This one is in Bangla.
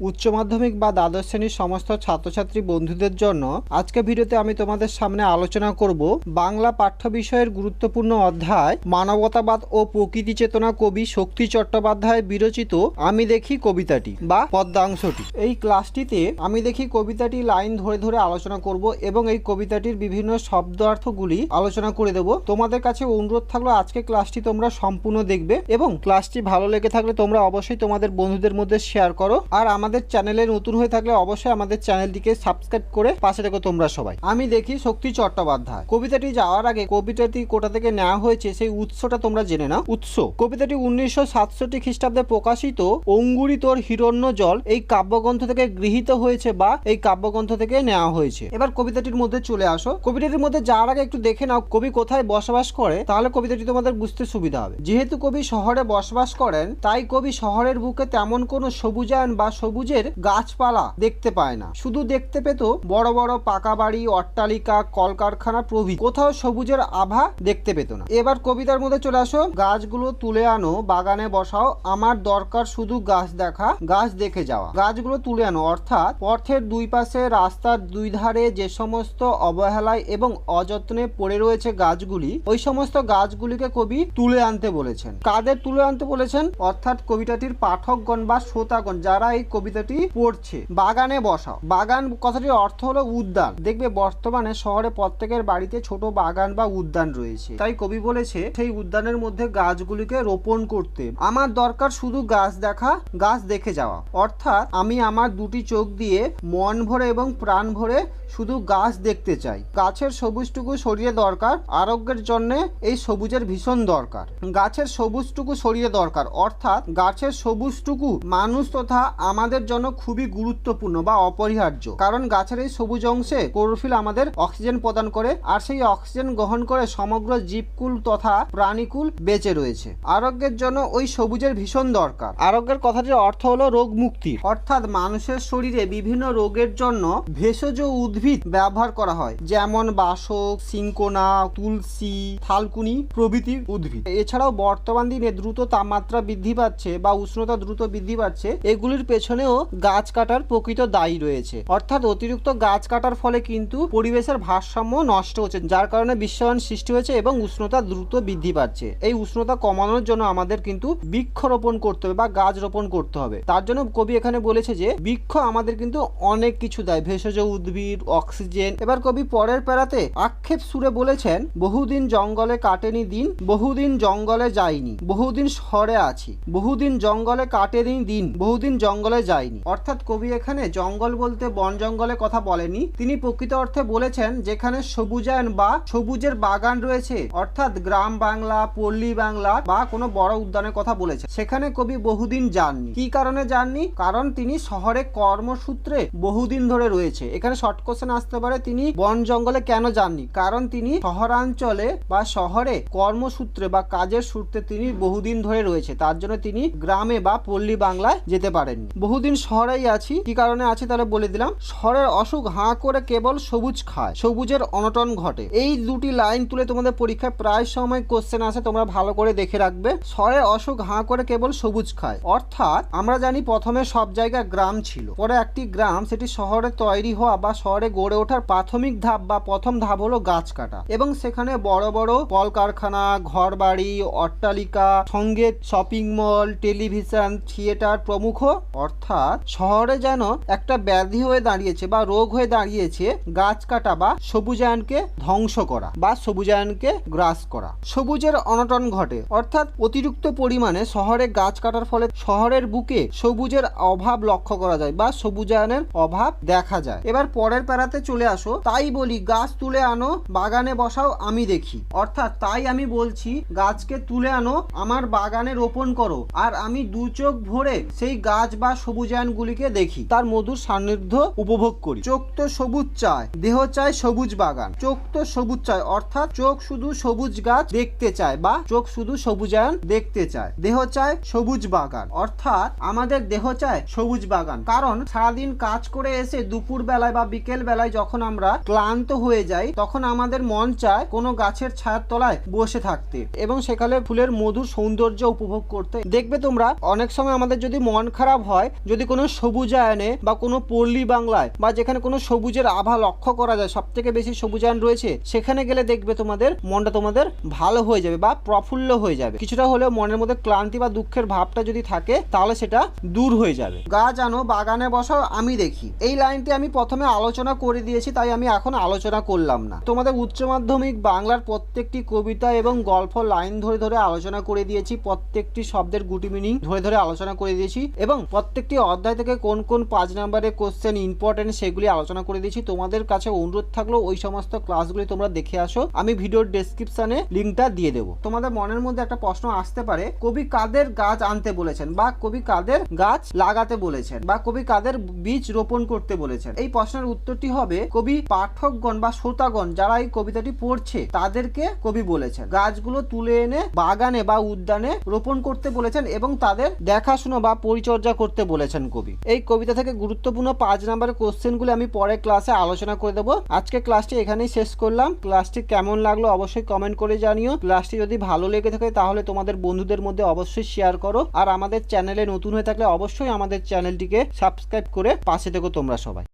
উচ্চ মাধ্যমিক বা দ্বাদশ শ্রেণির সমস্ত ছাত্রছাত্রী বন্ধুদের জন্য আজকে ভিডিওতে আমি তোমাদের সামনে আলোচনা করব বাংলা পাঠ্য বিষয়ের গুরুত্বপূর্ণ অধ্যায়, মানবতাবাদ ও প্রকৃতি চেতনা কবি শক্তি চট্টোপাধ্যায় বিরচিত আমি দেখি কবিতাটি বা পদ্মাংশটি। এই ক্লাসটিতে আমি দেখি কবিতাটি লাইন ধরে ধরে আলোচনা করব এবং এই কবিতাটির বিভিন্ন শব্দার্থগুলি আলোচনা করে দেব। তোমাদের কাছে অনুরোধ থাকল আজকে ক্লাসটি তোমরা সম্পূর্ণ দেখবে এবং ক্লাসটি ভালো লেগে থাকলে তোমরা অবশ্যই তোমাদের বন্ধুদের মধ্যে শেয়ার করো। আর আমাদের চ্যানেলে নতুন হয়ে থাকলে অবশ্যই আমাদের চ্যানেলটিকে সাবস্ক্রাইব করে পাশে থেকো তোমরা সবাই। আমি দেখি শক্তি চট্টোপাধ্যায়। কবিতাটি যাওয়ার আগে কবিতাটি কোথা থেকে নেওয়া হয়েছে সেই উৎসটা তোমরা জেনে নাও। উৎস। কবিতাটি উনিশশো সাতষট্টি খ্রিস্টাব্দে প্রকাশিত, অঙ্গুরি তোর হিরণ্য জল এই কাব্যগ্রন্থ থেকে গৃহীত হয়েছে বা এই কাব্যগ্রন্থ থেকে নেওয়া হয়েছে। এবার কবিতাটির মধ্যে চলে আসো। কবিতাটির মধ্যে যাওয়ার আগে একটু দেখে নাও, কবি কোথায় বসবাস করে, তাহলে কবিতাটি তোমাদের বুঝতে সুবিধা হবে। যেহেতু কবি শহরে বসবাস করেন, তাই কবি শহরের বুকে তেমন কোনো সবুজায়ন বা সবুজের গাছপালা দেখতে পায় না। শুধু দেখতে পেত বড় বড় পাকা বাড়ি, অট্টালিকা, কলকারখানা প্রভৃতি। কোথাও সবুজের আভা দেখতে পেত না। এবার কবিতার মধ্যে চলে আসো। গাছগুলো তুলে আনো, বাগানে বসাও। আমার দরকার শুধু গাছ দেখা, গাছ দেখে যাওয়া। গাছগুলো তুলে আনো, অর্থাৎ পথের দুই পাশে, রাস্তার দুই ধারে যে সমস্ত অবহেলায় এবং অযত্নে পড়ে রয়েছে গাছগুলি, ওই সমস্ত গাছগুলিকে কবি তুলে আনতে বলেছেন। কাদের তুলে আনতে বলেছেন? অর্থাৎ কবিতাটির পাঠকগণ বা শ্রোতাগণ, যারা এই কবিতাটি পড়ছে। বাগানে বসাও। বাগান কথাটির অর্থ হলো উদ্যান। দেখবে বর্তমানে শহরে প্রত্যেকের বাড়িতে ছোট বাগান বা উদ্যান রয়েছে। তাই কবি বলেছে, সেই উদ্যানের মধ্যে গাছগুলিকে রোপণ করতে। আমার দরকার শুধু গাছ দেখা, গাছ দেখে যাওয়া। অর্থাৎ আমি আমার দুটি চোখ দিয়ে মন ভরে এবং প্রাণ ভরে শুধু গাছ দেখতে চাই। গাছের সবুজটুকু সরিয়ে দরকার, আরোগ্যের জন্য এই সবুজের ভীষণ দরকার। গাছের সবুজটুকু সরিয়ে দরকার। অর্থাৎ গাছের সবুজটুকু মানুষ তথা আমাদের জন্য খুবই গুরুত্বপূর্ণ বা অপরিহার্য। কারণ গাছের এই সবুজ অংশে ক্লোরোফিল আমাদের অক্সিজেন প্রদান করে, আর সেই অক্সিজেন গ্রহণ করে সমগ্র জীবকুল তথা প্রাণীকুল বেঁচে রয়েছে। আরোগ্যের জন্য ওই সবুজের ভীষণ দরকার। আরোগ্যের কথাটির অর্থ হলো রোগ মুক্তি অর্থাৎ মানুষের শরীরে বিভিন্ন রোগের জন্য ভেষজ উদ্ভিদ ব্যবহার করা হয়, যেমন বাসক সিঙ্কোনা তুলসী, থালকুনি প্রভৃতি উদ্ভিদ। এছাড়াও বর্তমান দিনে দ্রুত তাপমাত্রা বৃদ্ধি পাচ্ছে বা উষ্ণতা দ্রুত বৃদ্ধি পাচ্ছে, এগুলির পেছনেও গাছ কাটার প্রকৃত দায়ী রয়েছে। অর্থাৎ অতিরিক্ত গাছ কাটার ফলে কিন্তু পরিবেশের ভারসাম্য নষ্ট হচ্ছে, যার কারণে বিশ্বায়ন সৃষ্টি হয়েছে এবং উষ্ণতা দ্রুত বৃদ্ধি পাচ্ছে। এই উষ্ণতা কমানোর জন্য আমাদের কিন্তু বৃক্ষরোপণ করতে হবে বা গাছ রোপণ করতে হবে। তার জন্য কবি এখানে বলেছে যে, বৃক্ষ আমাদের কিন্তু অনেক কিছু দেয়, ভেষজ উদ্ভিদ, অক্সিজেন। এবার কবি পরের প্যারাতে আক্ষেপ সুরে বলেছেন, বহুদিন জঙ্গলে কাটেনি দিন, বহুদিন জঙ্গলে যাইনি, বহুদিন শহরে আছি, বহুদিন জঙ্গলে কাটেনি দিন, বহুদিন জঙ্গলে যাইনি অর্থাৎ কবি এখানে জঙ্গল বলতে বন জঙ্গলের কথা বলেনি। তিনি প্রকৃত অর্থে বলেছেন যেখানে সবুজায়ন বা সবুজের বাগান রয়েছে, অর্থাৎ গ্রাম বাংলা, পল্লী বাংলা বা কোনো বড় উদ্যানের কথা বলেছে সেখানে কবি বহুদিন যাননি। কি কারণে যাননি? কারণ তিনি শহরে কর্মসূত্রে বহুদিন ধরে রয়েছে। এখানে শর্ট কোশ্চেন আসতে পারে, তিনি বন জঙ্গলে কেন যাননি? কারণ তিনি শহরাঞ্চলে বা শহরে কর্মসূত্রে বা কাজের সূত্রে তিনি বহুদিন ধরে রয়েছে। তার জন্য তিনি গ্রামে বা পল্লী বাংলায় যেতে পারেননি। বহুদিন শহরেই আছি। কি কারণে আছি তাহলে বলে দিলাম। শহরের অসুখ হাঁ করে কেবল সবুজ খায়, সবুজের অনটন ঘটে। এই দুটি লাইন তুলে তোমাদের পরীক্ষায় প্রায় সময় কোশ্চেন আসে, তোমরা ভালো করে দেখে রাখবে। শহরের অসুখ হাঁ করে কেবল সবুজ খায়। অর্থাৎ আমরা জানি প্রথমে সব জায়গায় গ্রাম ছিল। পরে একটি গ্রাম, সেটি শহরে তৈরি হওয়া বা শহরে গড়ে ওঠার প্রাথমিক ধাপ বা প্রথম ধাপ হলো গাছ কাটা। এবং সেখানে বড় বড় কলকারখানা ঘর বাড়ি অট্টালিকা, সঙ্গে শপিং মল টেলিভিশন থিয়েটার প্রমুখ। অর্থাৎ শহরে যেন একটা ব্যাধি হয়ে দাঁড়িয়েছে বা রোগ হয়ে দাঁড়িয়েছে, গাছ কাটা বা সবুজায়নকে ধ্বংস করা বা সবুজায়নকে গ্রাস করা। সবুজের অনটন ঘটে। অর্থাৎ অতিরিক্ত পরিমাণে শহরে গাছ কাটার ফলে শহরের বুকে সবুজের অভাব লক্ষ্য করা যায় বা সবুজায়নের অভাব দেখা যায়। এবার পরের প্যারাতে চলে আসো। তাই বলি, গাছ তুলে আনো, বাগানে বসাও, আমি দেখি। অর্থাৎ তাই আমি বলছি, গাছকে তুলে আনো, আমার বাগানে রোপণ করো। আর আমি দু চোখ ভরে সেই গাছ বা সবুজায়নগুলিকে দেখি। তার মধুর সান্নিধ্য উপভোগ করি। চোখ তো সবুজ চায়, দেহ চায় সবুজ বাগান। চোখ তো সবুজ চায়, অর্থাৎ চোখ শুধু সবুজ গাছ দেখতে চায় বা চোখ শুধু সবুজায়ন দেখতে চায়। দেহ চায় সবুজ বাগান, অর্থাৎ আমাদের দেহ চায় সবুজ বাগান। কারণ সারাদিন কাজ করে এসে দুপুর বেলায় বা বিকেল বেলায় যখন আমরা ক্লান্ত হয়ে যাই, তখন আমাদের মন চায় কোনো গাছের ছায়ার তলায় বসে থাকতে এবং সেখানে ফুলের মধুর সৌন্দর্য উপভোগ করতে। দেখবে তোমরা, অনেক সময় আমাদের যদি মন খারাপ হয় যদি কোনো সবুজায়নে বা কোনো পল্লী বাংলায় বা যেখানে কোনো সবুজের আভা লক্ষ্য করা যায় সব থেকে বেশি সবুজায়ন রয়েছে, সেখানে গেলে দেখবে তোমাদের মনটা তোমাদের ভালো হয়ে যাবে বা প্রফুল্ল হয়ে যাবে। কিছুটা হলেও মনের মধ্যে ক্লান্তি বা দুঃখের ভাবটা যদি থাকে, তাহলে সেটা দূর হয়ে যাবে। গা জানো, বাগানে বসো, আমি দেখি। এই লাইনটি আমি প্রথমে আলোচনা করে দিয়েছি, তাই আমি এখন আলোচনা করলাম না। তোমাদের উচ্চ মাধ্যমিক বাংলার প্রত্যেকটি কবিতা এবং গল্প লাইন ধরে ধরে আলোচনা করে দিয়েছি, প্রত্যেকটি শব্দের গুটি মিনিং ধরে ধরে আলোচনা করে দিয়েছি এবং প্রত্যেকটি অধ্যায় থেকে কোন কোন পাঁচ নাম্বারের কোশ্চেন ইম্পর্টেন্ট সেগুলি আলোচনা করে দিয়েছি। তোমাদের কাছে অনুরোধ থাকল ওই সমস্ত ক্লাসগুলি তোমরা দেখে আসো। আমি ভিডিওর ডেসক্রিপশনে লিঙ্কটা দিয়ে দেবো। তোমাদের মনের মধ্যে একটা প্রশ্ন আসতে পারে, কবি কাদের গাছ আনতে বলেছেন বা কবি কাদের গাছ লাগাতে বলেছেন বা কবি কাদের বীজ রোপণ করতে বলেছেন? এই প্রশ্নের উত্তরটি হবে, কবি পাঠকগণ বা শ্রোতাগণ যারা এই কবিতাটি পড়ছে, তাদেরকে কবি বলেছেন। গাছগুলো তুলে এনে বাগানে বা উদ্যানে রোপণ করতে বলেছেন এবং তাদের দেখাশোনা বা পরিচর্যা করতে বলেছেন। কবি। এই কবিতা থেকে গুরুত্বপূর্ণ পাঁচ নাম্বার কোশ্চেনগুলো আমি পরে ক্লাসে আলোচনা করে দেবো। আজকে ক্লাসটি এখানেই শেষ করলাম। ক্লাসটি কেমন লাগল অবশ্যই কমেন্ট করে জানিও। ক্লাসটি যদি ভালো লেগে থাকে তাহলে তোমাদের বন্ধুদের মধ্যে অবশ্যই শেয়ার করো। আর আমাদের চ্যানেলে নতুন হয়ে থাকলে অবশ্যই আমাদের চ্যানেলটিকে সাবস্ক্রাইব করে পাশে থেকো তোমরা সবাই।